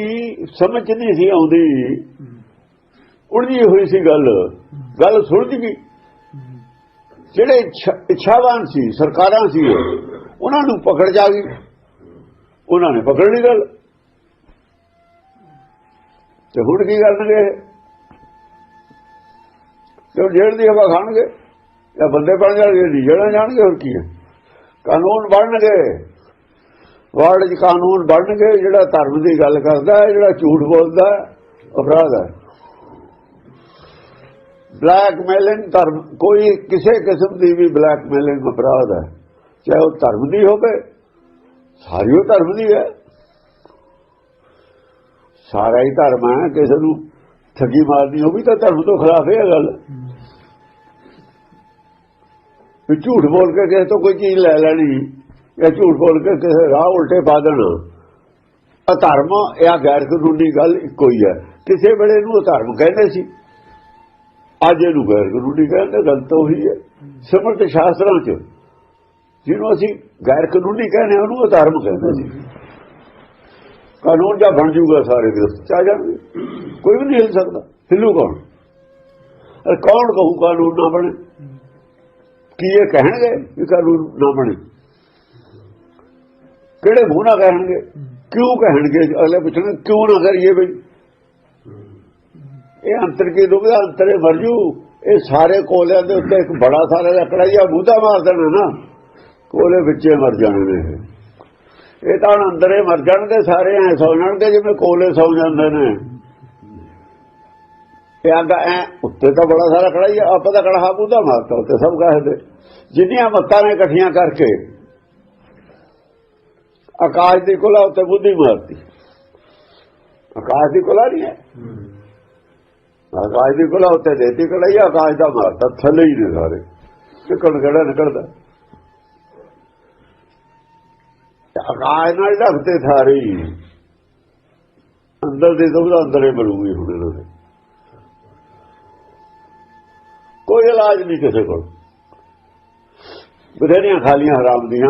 Speaker 2: ਸਮਝ ਨਹੀਂ ਸੀ ਆਉਂਦੀ। ਉਲਝੀ ਹੋਈ ਸੀ ਗੱਲ। ਗੱਲ ਸੁਲਝ ਗਈ। ਜਿਹੜੇ ਇੱਛਾ- ਇੱਛਾਵਾਨ ਸੀ ਸਰਕਾਰਾਂ ਸੀ ਉਹਨਾਂ ਨੂੰ ਪਕੜ ਜਾ ਗਈ। ਉਹਨਾਂ ਨੇ ਪਕੜ ਲਈ ਗੱਲ। ਤੇ ਹੁਣ ਕੀ ਕਰਨਗੇ? ਇਹ? ਤੇ ਜੇਲ੍ਹ ਦੀ ਹਵਾ ਖਾਣਗੇ? ਜਾਂ ਬੰਦੇ ਬਣ ਜਾਣਗੇ ਨਹੀਂ ਜਿਹੜਾ ਜਾਣਗੇ, ਹੋਰ ਕੀ ਹੈ? ਕਾਨੂੰਨ ਬਣਨਗੇ। ਵਰਲਡ 'ਚ ਕਾਨੂੰਨ ਬਣਨਗੇ, ਜਿਹੜਾ ਧਰਮ ਦੀ ਗੱਲ ਕਰਦਾ ਹੈ, ਜਿਹੜਾ ਝੂਠ ਬੋਲਦਾ ਅਪਰਾਧ ਹੈ। ਬਲੈਕਮੇਲਿੰਗ ਧਰਮ, ਕੋਈ ਕਿਸੇ ਕਿਸਮ ਦੀ ਵੀ ਬਲੈਕਮੇਲਿੰਗ ਅਪਰਾਧ ਹੈ। ਚਾਹੇ ਉਹ ਧਰਮ ਦੀ ਹੋਵੇ, ਸਾਰੀ ਉਹ ਧਰਮ ਦੀ ਹੈ। ਸਾਰਾ ਹੀ ਧਰਮ ਹੈ ਕਿਸੇ ਨੂੰ ਠੱਗੀ ਮਾਰਨੀ ਉਹ ਵੀ ਤਾਂ ਧਰਮ ਤੋਂ ਖਿਲਾਫ ਹੈ ਗੱਲ। ਵੀ ਝੂਠ ਬੋਲ ਕੇ ਕਿਸੇ ਤੋਂ ਕੋਈ ਚੀਜ਼ ਲੈ ਲੈਣੀ ਜਾਂ ਝੂਠ ਬੋਲ ਕੇ ਕਿਸੇ ਰਾਹ ਉਲਟੇ ਪਾ ਦੇਣਾ ਅਧਰਮ ਇਹ ਗੈਰ ਕਾਨੂੰਨੀ ਗੱਲ ਇੱਕੋ ਹੀ ਹੈ। ਕਿਸੇ ਵੇਲੇ ਨੂੰ ਅਧਰਮ ਕਹਿੰਦੇ ਸੀ। ਅੱਜ ਇਹਨੂੰ ਗੈਰ ਕਾਨੂੰਨੀ ਕਹਿੰਦੇ ਗੱਲ ਤਾਂ ਉਹੀ ਹੈ। ਸਿਮਰਤ ਸ਼ਾਸਤਰਾਂ 'ਚ ਜਿਹਨੂੰ ਅਸੀਂ ਗੈਰ ਕਾਨੂੰਨੀ ਕਹਿੰਦੇ ਹਾਂ, ਉਹਨੂੰ ਅਧਰਮ ਕਹਿੰਦੇ ਸੀ। ਕਾਨੂੰਨ ਜਾਂ ਬਣ ਜੂਗਾ ਸਾਰੇ ਦੇ ਚਾ? ਜਾਣਗੇ। ਕੋਈ ਵੀ ਨਹੀਂ ਹਿੱਲ ਸਕਦਾ। ਹਿੱਲੂ ਕੌਣ? ਅਰੇ ਕੌਣ ਕਹੂ ਕਾਨੂੰਨ ਨਾ ਬਣੇ? ਕੀ ਇਹ ਕਹਿਣਗੇ ਕਿ ਕਾਨੂੰਨ ਨਾ ਬਣੇ? ਕਿਹੜੇ ਮੂੰਹ ਨਾਲ ਕਹਿਣਗੇ? ਕਿਉਂ ਕਹਿਣਗੇ? ਅਗਲੇ ਪੁੱਛਣਗੇ, ਕਿਉਂ ਨਾ ਕਰੀਏ ਬਈ? ਇਹ ਅੰਤਰ ਕੀ ਦੁਬਿਧਾ ਅੰਤਰੇ ਮਰਜੂ ਇਹ ਸਾਰੇ ਕੋਲਿਆਂ ਦੇ ਉੱਤੇ ਇੱਕ ਬੜਾ ਸਾਰਾ ਲੱਕੜਾ ਜਿਹਾ ਬੂਦਾ ਮਾਰ ਦੇਣਾ ਨਾ। ਕੋਲੇ ਵਿੱਚੇ ਮਰ ਜਾਣੇ ਨੇ ਇਹ। ਤਾਂ ਹੁਣ ਅੰਦਰੇ ਮਰ ਜਾਣਗੇ ਸਾਰੇ, ਐ ਸੌ ਜਾਣਗੇ ਜਿਵੇਂ ਕੋਲੇ ਸੌ ਜਾਂਦੇ ਨੇ। ਇਹ ਆਂਦਾ, ਐ ਉੱਤੇ ਤਾਂ ਬੜਾ ਸਾਰਾ ਖੜਾ ਹੀ ਆਪਾਂ ਤਾਂ ਕੜਾ ਬੂਦਾ ਮਾਰਤਾ ਉੱਤੇ, ਸਭ ਕਹਦੇ। ਜਿੰਨੀਆਂ ਮੱਤਾਂ ਨੇ ਇਕੱਠੀਆਂ ਕਰਕੇ, ਆਕਾਸ਼ ਦੀ ਕੋਲਾ ਉੱਤੇ ਬੁੱਧੀ ਮਾਰਤੀ। ਆਕਾਸ਼ ਦੀ ਕੋਲਾ ਨਹੀਂ ਹੈ। ਆਕਾਸ਼ ਦੀ ਕੋਲਾ ਉੱਤੇ ਦੇਤੀ ਕੜਾਈ ਆਕਾਸ਼ ਦਾ ਮਾਰਤਾ, ਥੱਲੇ ਹੀ ਨੇ ਸਾਰੇ। ਨਿਕਲ ਕਿਹੜਾ ਨਿਕਲਦਾ ਤੇ ਆਕਾਸ਼ ਨਾਲ ਢਕਤੇ ਸਾਰੇ ਅੰਦਰ ਦੇ ਦੁਬਦਾ ਅੰਦਰੇ ਬਲੂਗੀ ਹੁਣ ਇਹਨਾਂ ਦੇ। ਕੋਈ ਇਲਾਜ ਨਹੀਂ ਕਿਸੇ ਕੋਲ। ਬਥੇਰੀਆਂ ਖਾਲੀਆਂ ਹਰਾਮ ਦੀਆਂ।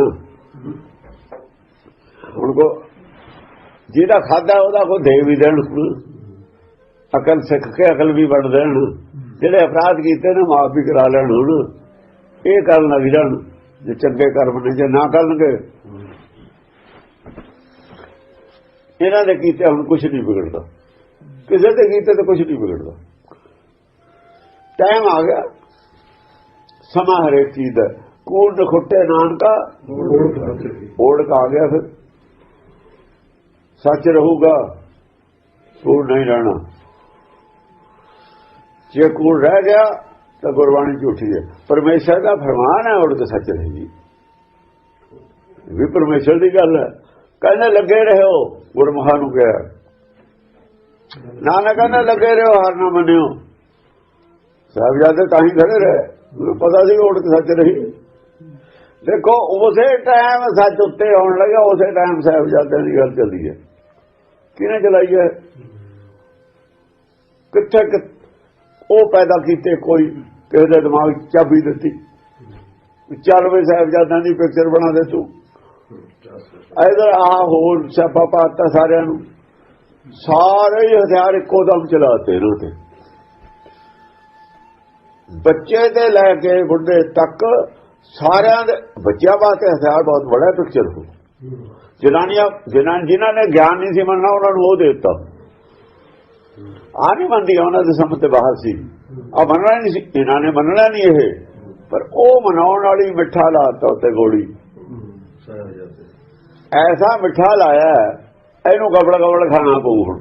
Speaker 2: ਹੁਣ ਕੋ ਜਿਹੜਾ ਖਾਦਾ ਉਹਦਾ ਕੋ ਦੇ ਵੀ ਦੇਣ। ਅਕਲ ਸਿੱਖ ਕੇ ਅਕਲ ਵੀ ਵੰਡ ਦੇਣ। ਜਿਹੜੇ ਅਪਰਾਧ ਕੀਤੇ ਨੇ ਮਾਫ ਵੀ ਕਰਾ ਲੈਣ ਹੁਣ। ਇਹ ਕਰਨ ਲੱਗ ਜਾਣ। ਜੇ ਚੰਗੇ ਕਰਮ ਨੇ, ਜੇ ਨਾ ਕਰਨਗੇ। ਇਹਨਾਂ ਦੇ ਕੀਤੇ ਹੁਣ ਕੁਝ ਨਹੀਂ ਵਿਗੜਦਾ। ਕਿਸੇ ਦੇ ਕੀਤੇ ਤੇ ਕੁਝ ਨਹੀਂ ਵਿਗੜਦਾ। ਟਾਈਮ ਆ ਗਿਆ। ਸਮਾਂ ਹਰੇਕ ਚੀਜ਼ ਦਾ। ਕੂੜ ਨਖੁੱਟੇ ਨਾਨਕਾ ਓੜਕ ਆ ਗਿਆ ਫਿਰ। ਸੱਚ ਰਹੂਗਾ ਕੂੜ ਨਹੀਂ ਰਹਿਣਾ। ਜੇ ਕੂੜ ਰਹਿ ਗਿਆ, ਤਾਂ ਗੁਰਬਾਣੀ ਝੂਠੀ ਹੈ। ਪਰਮੇਸ਼ਰ ਦਾ ਫਰਮਾਨ ਹੈ ਓੜਕ ਸੱਚ ਰਹੇਗੀ। ਇਹ ਵੀ ਪਰਮੇਸ਼ਰ ਦੀ ਗੱਲ ਹੈ। ਕਹਿੰਦੇ ਲੱਗੇ ਰਹੋ, ਗੁਰਮੁਖਾਂ ਨੂੰ ਕਿਹਾ। ਨਾਨਕ ਕਹਿੰਦਾ ਲੱਗੇ ਰਹੋ, ਹਾਰ ਨਾ ਮੰਨਿਓ। ਸਾਹਿਬਜ਼ਾਦੇ ਤਾਂ ਹੀ ਖੜੇ ਰਹੇ। ਉਹਨੂੰ ਪਤਾ ਸੀ ਓੜਕ ਸੱਚ ਰਹੀ ਦੇਖੋ, ਉਸੇ ਟਾਈਮ ਸੱਚ ਉੱਤੇ ਆਉਣ ਲੱਗਾ ਉਸੇ ਟਾਈਮ ਸਾਹਿਬਜ਼ਾਦਿਆਂ ਦੀ ਗੱਲ ਚੱਲੀ ਹੈ। ਕਿਹਨੇ ਚਲਾਈ ਹੈ? ਕਿੱਥੇ ਉਹ ਪੈਦਾ ਕੀਤੇ, ਕੋਈ ਕਿਸੇ ਦੇ ਦਿਮਾਗ ਚਾਬੀ ਦਿੱਤੀ। ਵੀ ਚੱਲ ਵੀ ਸਾਹਿਬਜ਼ਾਦਿਆਂ ਦੀ ਪਿਕਚਰ ਬਣਾ ਦੇ ਤੂੰ। ਇਧਰ ਆ ਹੋਰ ਸਿਆਪਾ ਪਾਤਾ ਸਾਰਿਆਂ ਨੂੰ। ਸਾਰੇ ਹੀ ਹਥਿਆਰ ਇੱਕੋ ਦਮ ਚਲਾਤੇ ਇਹਨਾਂ ਤੇ। ਬੱਚੇ ਤੇ ਲੈ ਕੇ ਬੁੱਢੇ ਤੱਕ ਸਾਰਿਆਂ ਦੇ ਬੱਚਿਆਂ ਵਾਸਤੇ ਹਥਿਆਰ ਬਹੁਤ ਬੜਾ ਪਿਕਚਰ ਹੋ ਜਨਾਨੀਆਂ ਜਿਨ੍ਹਾਂ ਜਿਨ੍ਹਾਂ ਨੇ ਗਿਆਨ ਨਹੀਂ ਸੀ ਮੰਨਣਾ, ਉਹਨਾਂ ਨੂੰ ਉਹ ਦੇ ਦਿੱਤਾ। ਆ ਨਹੀਂ ਮੰਨਦੀ ਉਹਨਾਂ ਦੇ ਸਮਝ ਤੇ ਬਾਹਰ ਸੀ। ਆ ਮੰਨਣਾ ਨਹੀਂ ਸੀ। ਇਹਨਾਂ ਨੇ ਮੰਨਣਾ ਨਹੀਂ ਇਹ। ਪਰ ਉਹ ਮਨਾਉਣ ਵਾਲੀ ਮਿੱਠਾ ਲਾਤਾ ਉੱਤੇ ਗੋਲੀ। ਐਸਾ ਮਿੱਠਾ ਲਾਇਆ ਇਹਨੂੰ ਗਬੜ ਗਬੜ ਖਾਣਾ ਪਊ ਹੁਣ।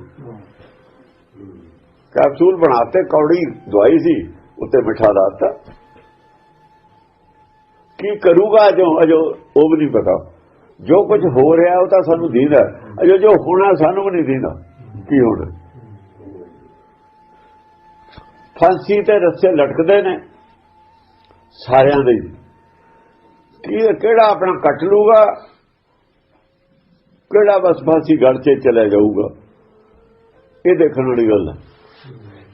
Speaker 2: ਕੈਪਸੂਲ ਬਣਾਤੇ, ਕੌੜੀ ਦਵਾਈ ਸੀ, ਉੱਤੇ ਮਿੱਠਾ ਲਾਤਾ ਕੀ ਕਰੂਗਾ ਜੋ ਅਜੋ, ਉਹ ਵੀ ਨਹੀਂ ਪਤਾ। ਜੋ ਕੁਝ ਹੋ ਰਿਹਾ, ਉਹ ਤਾਂ ਸਾਨੂੰ ਦੀਦਾ ਅਜੋ ਜੋ ਹੋਣਾ, ਸਾਨੂੰ ਵੀ ਨਹੀਂ ਦੀਦਾ। ਕੀ ਹੋਣਾ? ਫਾਂਸੀ ਤੇ ਰੱਸੇ ਲਟਕਦੇ ਨੇ, ਸਾਰਿਆਂ ਦੇ। ਕੀ, ਕਿਹੜਾ ਆਪਣਾ ਕੱਟ ਲੂਗਾ? ਕਿਹੜਾ ਬਸ ਫਾਂਸੀ ਗੜ 'ਚ ਚਲੇ ਜਾਊਗਾ? ਇਹ ਦੇਖਣ ਵਾਲੀ ਗੱਲ ਹੈ।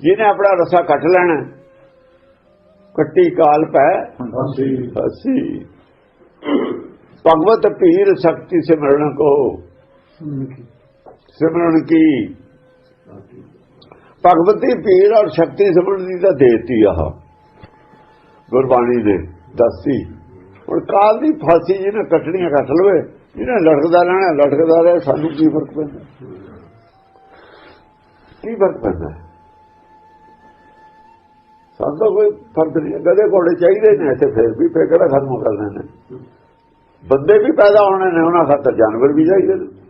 Speaker 2: ਜਿਹਨੇ ਆਪਣਾ ਰਸਾ ਕੱਟ ਲੈਣਾ ਕੱਟੀ ਕਾਲ ਪੈ ਹਸੀ ਭਗਵਤ ਪੀਰ ਸ਼ਕਤੀ ਸਿਮਰਨ ਕੋ। ਸਿਮਰਨ ਕੀ? ਭਗਵਤੀ ਪੀਰ ਔਰ ਸ਼ਕਤੀ ਸਿਮਰਨ ਦੀ ਤਾਂ ਦੇਤੀ ਆਹ। ਗੁਰਬਾਣੀ ਨੇ ਦੱਸੀ। ਹੁਣ ਕਾਲ ਦੀ ਫਾਂਸੀ ਜਿਹਨੇ ਕੱਟਣੀਆਂ ਕੱਟ ਲਵੇ। ਜਿਹਨੇ ਲਟਕਦਾ ਰਹਿਣਾ, ਲਟਕਦਾ ਰਹੇ, ਸਾਨੂੰ ਕੀ ਫ਼ਰਕ ਪੈਂਦਾ? ਕੀ ਫ਼ਰਕ ਪੈਂਦਾ? ਸਾਨੂੰ ਤਾਂ ਕੋਈ ਫ਼ਰਕ ਨਹੀਂ ਹੈ। ਗਧੇ ਘੋੜੇ ਚਾਹੀਦੇ ਨੇ ਇੱਥੇ ਫਿਰ ਵੀ, ਫੇਰ ਕਿਹੜਾ ਖਤਮ ਕਰ ਦਿੰਦੇ ਨੇ? ਬੰਦੇ ਵੀ ਪੈਦਾ ਹੋਣੇ ਨੇ, ਉਹਨਾਂ ਖਾਤਰ ਜਾਨਵਰ ਵੀ ਚਾਹੀਦੇ ਨੇ।